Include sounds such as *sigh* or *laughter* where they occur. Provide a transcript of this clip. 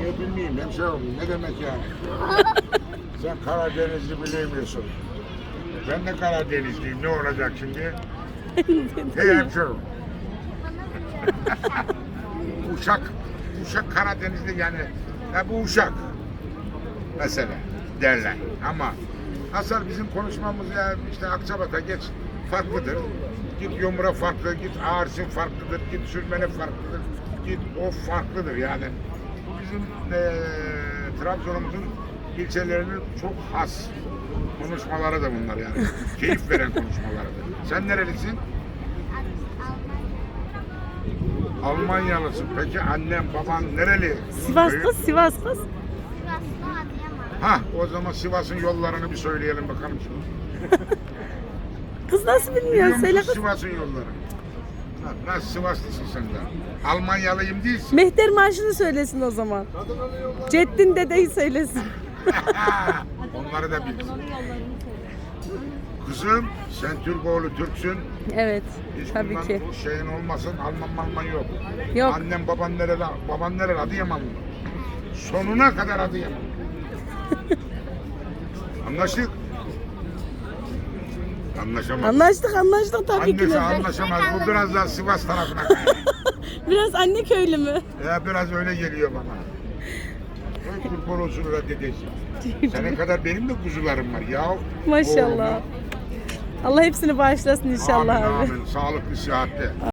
Niye bilmeyeyim hemşerim ne demek yani? *laughs* Sen Karadenizli bilemiyorsun. Ben de Karadenizliyim ne olacak şimdi? *laughs* Hey hemşerim. *laughs* Uşak. Uşak Karadenizli yani. Ya bu Uşak. Mesela derler. Ama asıl bizim konuşmamız ya işte Akçabat'a geç farklıdır. Git Yomur'a farklı, git Ağrısın farklıdır, git Sürmen'e farklıdır, git o farklıdır yani. Bu bizim eee Trabzon'umuzun ilçelerinin çok has konuşmaları da bunlar yani. *laughs* Keyif veren konuşmalarıdır. Sen nerelisin? Almanyalısın. Peki annen, baban nereli? Sivas kız, Sivas kız. Ha, o zaman Sivas'ın yollarını bir söyleyelim bakalım şimdi. *laughs* Kız nasıl bilmiyor? Söyle kız. Sivas'ın yolları? Nasıl Sivaslısın sen de? Almanyalıyım değilsin. Mehter marşını söylesin o zaman. Ceddin dedeyi söylesin. *laughs* Onları da bil. Kızım sen Türk oğlu Türksün. Evet, Hiç tabii bundan ki. bu şeyin olmasın Alman Malman yok. Yok. Annem baban nerede? Baban nerede? Adıyaman mı? Sonuna kadar Adıyaman. *laughs* Anlaştık. Anlaşamadık. Anlaştık, anlaştık tabii ki Annesi de. anlaşamaz. Bu biraz daha Sivas tarafına kayıyor. *laughs* Biraz anne köylü mü? ya biraz öyle geliyor bana. Ey kurban *laughs* olsun ulan dedeciğim. Senin kadar benim de kuzularım var ya. Maşallah. Oğlum. Allah hepsini bağışlasın inşallah Amin abi. amin. Sağlıklı, sıhhatli.